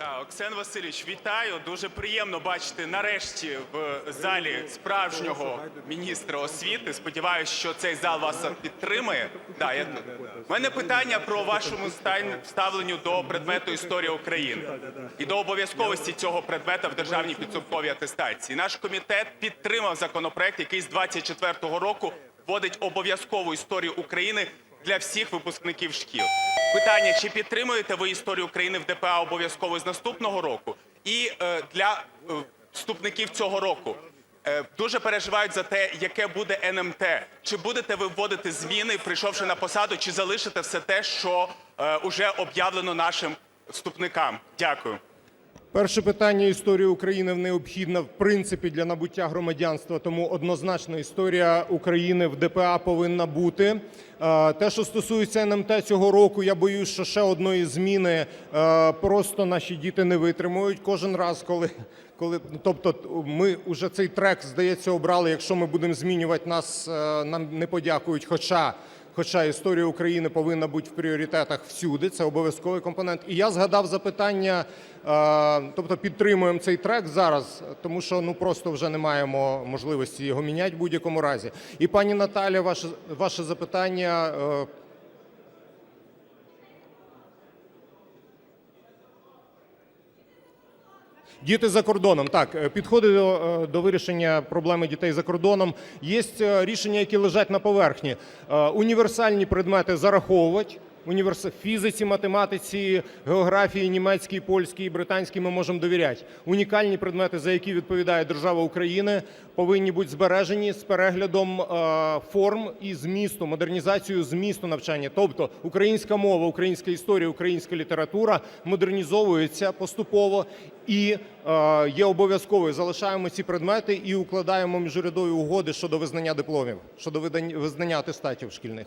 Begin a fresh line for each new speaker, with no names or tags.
А, Оксен Васильович, вітаю. Дуже приємно бачити нарешті в залі справжнього міністра освіти. Сподіваюся, що цей зал вас підтримує. Да, я тут. У мене питання про вашому ставленню до предмету історія України і до обов'язковості цього предмета в державній підсумковій атестації. Наш комітет підтримав законопроект, який з 24-го року вводить обов'язкову історію України для всіх випускників шкіл. Питання: чи підтримуєте ви історію України в ДПА обов'язково з наступного року? І е, для е, вступників цього року е, дуже переживають за те, яке буде НМТ. Чи будете ви вводити зміни, прийшовши на посаду, чи залишите все те, що е, уже об'явлено нашим вступникам? Дякую.
Перше питання історія України необхідна в принципі для набуття громадянства, тому однозначно історія України в ДПА повинна бути. Е, Те, що стосується НМТ цього року, я боюсь, що ще одної зміни е, просто наші діти не витримують кожен раз, коли. Коли тобто ми вже цей трек здається обрали. Якщо ми будемо змінювати нас, е, нам не подякують. Хоча Хоча історія України повинна бути в пріоритетах всюди, це обов'язковий компонент. І я згадав запитання, е, тобто підтримуємо цей трек зараз, тому що ну просто вже не маємо можливості його міняти в будь-якому разі. І пані Наталя, ваше, ваше запитання. Діти за кордоном. Так, е, підходи до, е, до вирішення проблеми дітей за кордоном. Є е, рішення, які лежать на поверхні. Універсальні предмети зараховувати. Універс... Фізиці, математиці, географії, німецькій, польській, британській ми можемо довіряти. Унікальні предмети, за які відповідає держава України, повинні бути збережені з переглядом е, форм і змісту, модернізацією змісту навчання. Тобто українська мова, українська історія, українська література модернізовується поступово і е, є обов'язковою. Залишаємо ці предмети і укладаємо міжурядові угоди щодо визнання дипломів, щодо визнання атестатів шкільних.